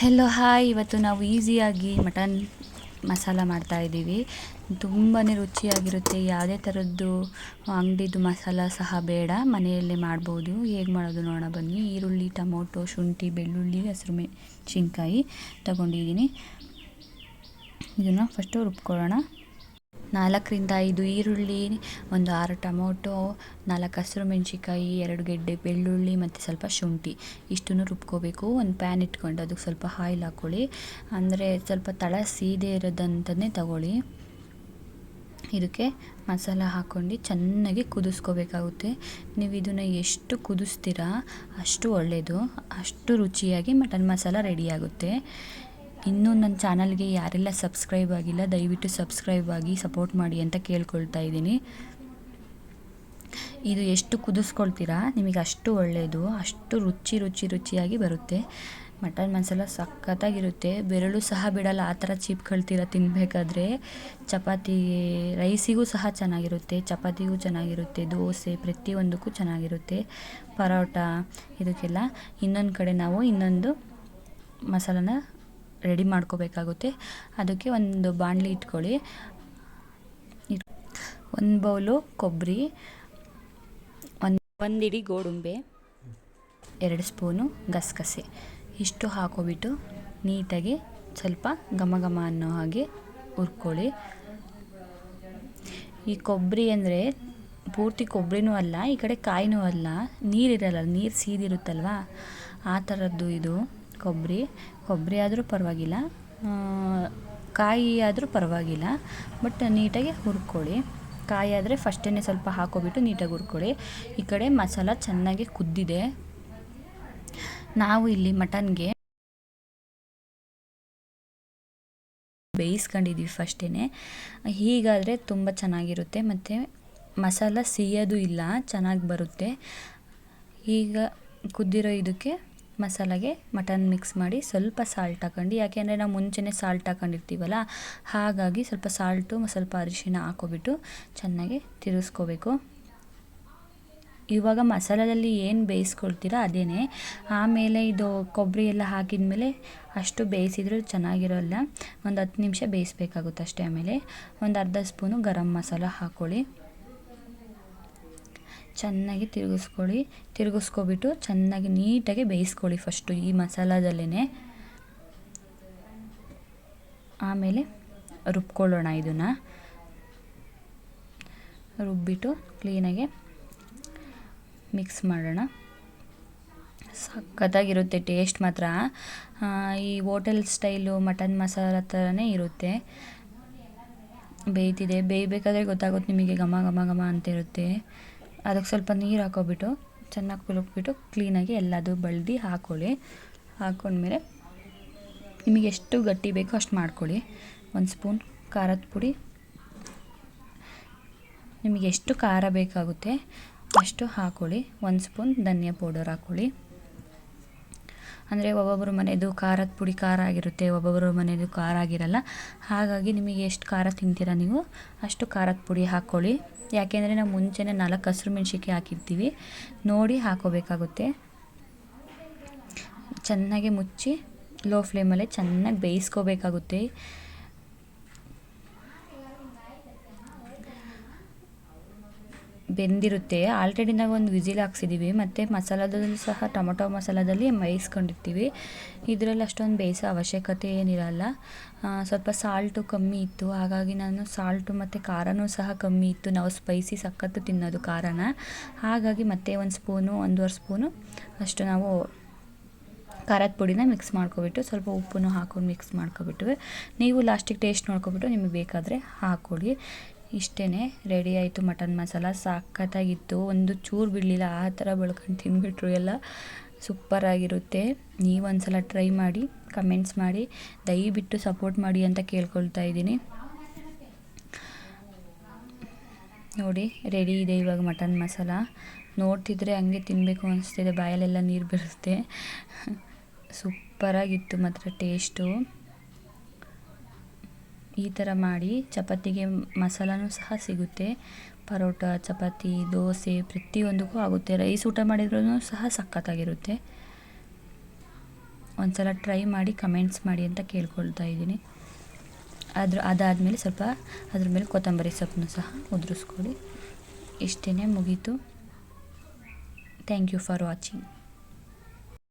Hello hi ಇವತ್ತು ನಾವು ಈಸಿಯಾಗಿ ಮಟನ್ ಮಸಾಲ ಮಾಡ್ತಾ ಇದ್ದೀವಿ. ತುಂಬಾ ರುಚಿಯಾಗಿರುತ್ತೆ. ಯಾವುದೇ ಥರದ್ದು ಅಂಗಡಿದು ಮಸಾಲ ಸಹ ಬೇಡ. ಮನೆಯಲ್ಲೇ ಮಾಡ್ಬೋದು. ಹೇಗೆ ಮಾಡೋದು ನೋಡೋಣ ಬನ್ನಿ. ಈರುಳ್ಳಿ, ಟೊಮೊಟೊ, ಶುಂಠಿ, ಬೆಳ್ಳುಳ್ಳಿ, ಹಸಿರು ಮೆಣಸಿನ್ಕಾಯಿ ತಗೊಂಡಿದ್ದೀನಿ. ಇದನ್ನು ಫಸ್ಟು ರುಬ್ಕೊಳ್ಳೋಣ ನಾಲ್ಕರಿಂದ ಐದು ಈರುಳ್ಳಿ, ಒಂದು ಆರು ಟೊಮೊಟೊ, ನಾಲ್ಕು ಹಸಿರು ಮೆಣಸಿನ್ಕಾಯಿ, ಎರಡು ಗೆಡ್ಡೆ ಬೆಳ್ಳುಳ್ಳಿ ಮತ್ತು ಸ್ವಲ್ಪ ಶುಂಠಿ. ಇಷ್ಟನ್ನು ರುಬ್ಕೋಬೇಕು. ಒಂದು ಪ್ಯಾನ್ ಇಟ್ಕೊಂಡು ಅದಕ್ಕೆ ಸ್ವಲ್ಪ ಆಯಿಲ್ ಹಾಕ್ಕೊಳ್ಳಿ ಅಂದರೆ ಸ್ವಲ್ಪ ತಳ ಸೀದೆ ಇರೋದಂತನೇ ತಗೊಳ್ಳಿ. ಇದಕ್ಕೆ ಮಸಾಲ ಹಾಕ್ಕೊಂಡು ಚೆನ್ನಾಗಿ ಕುದಿಸ್ಕೋಬೇಕಾಗುತ್ತೆ. ನೀವು ಇದನ್ನು ಎಷ್ಟು ಕುದಿಸ್ತೀರಾ ಅಷ್ಟು ಒಳ್ಳೆಯದು ಅಷ್ಟು ರುಚಿಯಾಗಿ ಮಟನ್ ಮಸಾಲ ರೆಡಿಯಾಗುತ್ತೆ ಇನ್ನೂ ನನ್ನ ಚಾನಲ್ಗೆ ಯಾರೆಲ್ಲ ಸಬ್ಸ್ಕ್ರೈಬ್ ಆಗಿಲ್ಲ, ದಯವಿಟ್ಟು ಸಬ್ಸ್ಕ್ರೈಬ್ ಆಗಿ ಸಪೋರ್ಟ್ ಮಾಡಿ ಅಂತ ಕೇಳ್ಕೊಳ್ತಾ ಇದ್ದೀನಿ. ಇದು ಎಷ್ಟು ಕುದಿಸ್ಕೊಳ್ತೀರಾ? ನಿಮಗೆ ಅಷ್ಟು ಒಳ್ಳೆಯದು ಅಷ್ಟು ರುಚಿ ರುಚಿ, ರುಚಿಯಾಗಿ ಬರುತ್ತೆ. ಮಟನ್ ಮಸಾಲ ಸಖತ್ತಾಗಿರುತ್ತೆ. ಬೆರಳು ಸಹ ಬಿಡಲ್ಲ, ಆ ಥರ ಚೀಪ್ಕೊಳ್ತೀರ ತಿನ್ನಬೇಕಾದ್ರೆ ಚಪಾತಿ, ರೈಸಿಗೂ ಸಹ ಚೆನ್ನಾಗಿರುತ್ತೆ, ಚಪಾತಿಗೂ ಚೆನ್ನಾಗಿರುತ್ತೆ, ದೋಸೆ ಪ್ರತಿಯೊಂದಕ್ಕೂ ಚೆನ್ನಾಗಿರುತ್ತೆ. ಪರೋಟ, ಇದಕ್ಕೆಲ್ಲ ಇನ್ನೊಂದು ಕಡೆ ನಾವು ಇನ್ನೊಂದು ಮಸಾಲನ ರೆಡಿ ಮಾಡ್ಕೋಬೇಕಾಗುತ್ತೆ. ಅದಕ್ಕೆ ಒಂದು ಬಾಣಲಿ ಇಟ್ಕೊಳ್ಳಿ. ಒಂದು ಬೌಲು ಕೊಬ್ಬರಿ ಒಂದು ಒಂದಿಡಿ ಗೋಡಂಬೆ ಎರಡು ಸ್ಪೂನು ಗಸಗಸೆ. ಇಷ್ಟು ಹಾಕೋಬಿಟ್ಟು ನೀಟಾಗಿ ಸ್ವಲ್ಪ ಘಮ ಘಮ ಅನ್ನೋ ಹಾಗೆ ಹುರ್ಕೊಳ್ಳಿ. ಈ ಕೊಬ್ಬರಿ ಅಂದರೆ ಪೂರ್ತಿ ಕೊಬ್ಬರಿನೂ ಅಲ್ಲ ಈ ಕಡೆ ಕಾಯಿನೂ ಅಲ್ಲ. ನೀರಿರಲ್ಲ ನೀರು ಸೀದಿರುತ್ತಲ್ವ? ಆ ಥರದ್ದು ಇದು ಕೊಬ್ಬರಿ. ಕೊಬ್ಬರಿ ಆದರೂ ಪರವಾಗಿಲ್ಲ ಕಾಯಿ ಆದರೂ ಪರವಾಗಿಲ್ಲ, ಬಟ್ ನೀಟಾಗಿ ಹುರ್ಕೊಳ್ಳಿ. ಕಾಯಿ ಆದರೆ ಫಸ್ಟೇ ಸ್ವಲ್ಪ ಹಾಕೋಬಿಟ್ಟು ನೀಟಾಗಿ ಹುರ್ಕೊಳ್ಳಿ. ಈ ಕಡೆ ಮಸಾಲ ಚೆನ್ನಾಗಿ ಕುದ್ದಿದೆ. ನಾವು ಇಲ್ಲಿ ಮಟನ್ಗೆ ಬೇಯಿಸ್ಕೊಂಡಿದ್ದೀವಿ ಫಸ್ಟೇ ಹೀಗಾದರೆ ತುಂಬ ಚೆನ್ನಾಗಿರುತ್ತೆ, ಮತ್ತು ಮಸಾಲ ಸಿಯೋದು ಇಲ್ಲ, ಚೆನ್ನಾಗಿ ಬರುತ್ತೆ. ಈಗ ಕುದ್ದಿರೋ ಇದಕ್ಕೆ ಮಸಾಲೆಗೆ ಮಟನ್ ಮಿಕ್ಸ್ ಮಾಡಿ ಸ್ವಲ್ಪ ಸಾಲ್ಟ್ ಹಾಕೊಂಡು, ಯಾಕೆಂದರೆ ನಾವು ಮುಂಚೆನೇ ಸಾಲ್ಟ್ ಹಾಕೊಂಡಿರ್ತೀವಲ್ಲ, ಹಾಗಾಗಿ ಸ್ವಲ್ಪ ಸಾಲ್ಟು ಸ್ವಲ್ಪ ಅರಿಶಿನ ಹಾಕೋಬಿಟ್ಟು ಚೆನ್ನಾಗಿ ತಿರುಗಿಸ್ಕೋಬೇಕು ಇವಾಗ ಮಸಾಲದಲ್ಲಿ ಏನು ಬೇಯಿಸ್ಕೊಳ್ತೀರಾ ಅದೇನೆ. ಆಮೇಲೆ ಇದು ಕೊಬ್ಬರಿ ಎಲ್ಲ ಹಾಕಿದ ಮೇಲೆ ಅಷ್ಟು ಬೇಯಿಸಿದ್ರೂ ಚೆನ್ನಾಗಿರೋಲ್ಲ. ಒಂದು ಹತ್ತು ನಿಮಿಷ ಬೇಯಿಸ್ಬೇಕಾಗುತ್ತೆ ಅಷ್ಟೇ ಆಮೇಲೆ. ಒಂದು ಅರ್ಧ ಸ್ಪೂನು ಗರಂ ಮಸಾಲ ಹಾಕ್ಕೊಳ್ಳಿ. ಚೆನ್ನಾಗಿ ತಿರುಗಿಸ್ಕೊಳ್ಳಿ. ತಿರುಗಿಸ್ಕೊಬಿಟ್ಟು ಚೆನ್ನಾಗಿ ನೀಟಾಗಿ ಬೇಯಿಸ್ಕೊಳ್ಳಿ ಫಸ್ಟು ಈ ಮಸಾಲದಲ್ಲೇ ಆಮೇಲೆ ರುಬ್ಕೊಳ್ಳೋಣ ಇದನ್ನು. ರುಬ್ಬಿಟ್ಟು ಕ್ಲೀನಾಗಿ ಮಿಕ್ಸ್ ಮಾಡೋಣ. ಸಖತ್ತಾಗಿರುತ್ತೆ ಟೇಸ್ಟ್ ಮಾತ್ರ. ಈ ಹೋಟೆಲ್ ಸ್ಟೈಲು ಮಟನ್ ಮಸಾಲ ಥರನೇ ಇರುತ್ತೆ. ಬೇಯ್ತಿದೆ. ಬೇಯಬೇಕಾದ್ರೆ ಗೊತ್ತಾಗುತ್ತೆ ನಿಮಗೆ ಘಮ ಘಮ ಘಮ ಅಂತ ಇರುತ್ತೆ ಅದಕ್ಕೆ ಸ್ವಲ್ಪ ನೀರು ಹಾಕೋಬಿಟ್ಟು, ಚೆನ್ನಾಗಿ ಕುಲುಕ್ಬಿಟ್ಟು ಕ್ಲೀನಾಗಿ ಎಲ್ಲದು ಬಳ್ದು ಹಾಕ್ಕೊಳ್ಳಿ ಹಾಕ್ಕೊಂಡ್ಮೇಲೆ ನಿಮಗೆ ಎಷ್ಟು ಗಟ್ಟಿ ಬೇಕೋ ಅಷ್ಟು ಮಾಡ್ಕೊಳ್ಳಿ. ಒಂದು ಸ್ಪೂನ್ ಖಾರದ ಪುಡಿ. ನಿಮಗೆ ಎಷ್ಟು ಖಾರ ಬೇಕಾಗುತ್ತೆ ಅಷ್ಟು ಹಾಕ್ಕೊಳ್ಳಿ ಒಂದು ಸ್ಪೂನ್ ಧನಿಯಾ ಪೌಡರ್ ಹಾಕ್ಕೊಳ್ಳಿ ಅಂದರೆ ಒಬ್ಬೊಬ್ಬರು ಮನೆಯದು ಖಾರದ ಪುಡಿ ಖಾರ ಆಗಿರುತ್ತೆ ಒಬ್ಬೊಬ್ಬರು ಮನೆಯದು ಖಾರ ಆಗಿರಲ್ಲ. ಹಾಗಾಗಿ ನಿಮಗೆ ಎಷ್ಟು ಖಾರ ತಿಂತೀರ ನೀವು, ಅಷ್ಟು ಖಾರದ ಪುಡಿ ಹಾಕ್ಕೊಳ್ಳಿ ಯಾಕೆಂದರೆ ನಾವು ಮುಂಚೆನೇ ನಾಲ್ಕು ಹಸಿರು ಮೆಣ್ಸಿನ್ಕಾಯಿ ಹಾಕಿರ್ತೀವಿ. ನೋಡಿ ಹಾಕೋಬೇಕಾಗುತ್ತೆ. ಚೆನ್ನಾಗಿ ಮುಚ್ಚಿ ಲೋ ಫ್ಲೇಮಲ್ಲೇ ಚೆನ್ನಾಗಿ ಬೇಯಿಸ್ಕೋಬೇಕಾಗುತ್ತೆ. ಬೆಂದಿರುತ್ತೆ. ಆಲ್ರೆಡಿ ನಾವು ಒಂದು ವಿಸಿಲ್ ಹಾಕ್ಸಿದ್ದೀವಿ ಮತ್ತು ಮಸಾಲದಲ್ಲೂ ಸಹ ಟೊಮೊಟೊ ಮಸಾಲದಲ್ಲಿ ಮೇಯಿಸ್ಕೊಂಡಿರ್ತೀವಿ ಇದರಲ್ಲಿ ಅಷ್ಟೊಂದು ಬೇಯಿಸೋ ಅವಶ್ಯಕತೆ ಏನಿರಲ್ಲ. ಸ್ವಲ್ಪ ಸಾಲ್ಟು ಕಮ್ಮಿ ಇತ್ತು. ಹಾಗಾಗಿ ನಾನು ಸಾಲ್ಟು ಮತ್ತು ಖಾರನೂ ಸಹ ಕಮ್ಮಿ ಇತ್ತು. ನಾವು ಸ್ಪೈಸಿ ಸಖತ್ತು ತಿನ್ನೋದು ಖಾರನ. ಹಾಗಾಗಿ ಮತ್ತೆ ಒಂದು ಸ್ಪೂನು, ಒಂದೂವರೆ ಸ್ಪೂನು ಅಷ್ಟು ನಾವು ಖಾರದ ಪುಡಿನ ಮಿಕ್ಸ್ ಮಾಡ್ಕೊಬಿಟ್ಟು ಸ್ವಲ್ಪ ಉಪ್ಪನ್ನು ಹಾಕೊಂಡು ಮಿಕ್ಸ್ ಮಾಡ್ಕೊಬಿಟ್ಟು ನೀವು ಲಾಸ್ಟಿಗೆ ಟೇಸ್ಟ್ ನೋಡ್ಕೊಬಿಟ್ಟು ನಿಮಗೆ ಬೇಕಾದರೆ ಹಾಕ್ಕೊಳ್ಳಿ ಇಷ್ಟೇ ರೆಡಿ ಆಯಿತು ಮಟನ್ ಮಸಾಲ. ಸಖತ್ತಾಗಿತ್ತು ಒಂದು ಚೂರು ಬಿಡಲಿಲ್ಲ. ಆ ಥರ ಬೆಳ್ಕೊಂಡು ತಿಂದುಬಿಟ್ರು ಎಲ್ಲ. ಸೂಪರಾಗಿರುತ್ತೆ ನೀವು ಒಂದು ಸಲ ಟ್ರೈ ಮಾಡಿ ಕಮೆಂಟ್ಸ್ ಮಾಡಿ, ದಯವಿಟ್ಟು ಸಪೋರ್ಟ್ ಮಾಡಿ ಅಂತ ಕೇಳ್ಕೊಳ್ತಾ ಇದ್ದೀನಿ. ನೋಡಿ ರೆಡಿ ಇದೆ ಇವಾಗ ಮಟನ್ ಮಸಾಲ. ನೋಡ್ತಿದ್ರೆ ಹಂಗೆ ತಿನ್ನಬೇಕು ಅನಿಸ್ತಿದೆ. ಬಾಯಲ್ಲೆಲ್ಲ ನೀರು ಬರುತ್ತೆ ಸೂಪರಾಗಿತ್ತು ಮಾತ್ರ ಟೇಸ್ಟು ಈ ಥರ ಮಾಡಿ ಚಪಾತಿಗೆ ಮಸಾಲನೂ ಸಹ ಸಿಗುತ್ತೆ. ಪರೋಟ, ಚಪಾತಿ, ದೋಸೆ ಪ್ರತಿಯೊಂದಕ್ಕೂ ಆಗುತ್ತೆ. ರೈಸ್ ಊಟ ಮಾಡಿದ್ರೂ ಸಹ ಸಖತ್ತಾಗಿರುತ್ತೆ. ಒಂದ್ಸಲ ಟ್ರೈ ಮಾಡಿ ಕಮೆಂಟ್ಸ್ ಮಾಡಿ ಅಂತ ಕೇಳ್ಕೊಳ್ತಾ ಇದ್ದೀನಿ. ಅದ್ರ ಅದಾದಮೇಲೆ ಸ್ವಲ್ಪ ಅದ್ರ ಮೇಲೆ ಕೊತ್ತಂಬರಿ ಸೊಪ್ಪನ್ನು ಸಹ ಉದುರಿಸ್ಕೊಳ್ಳಿ. ಇಷ್ಟೇ ಮುಗೀತು. Thank you for watching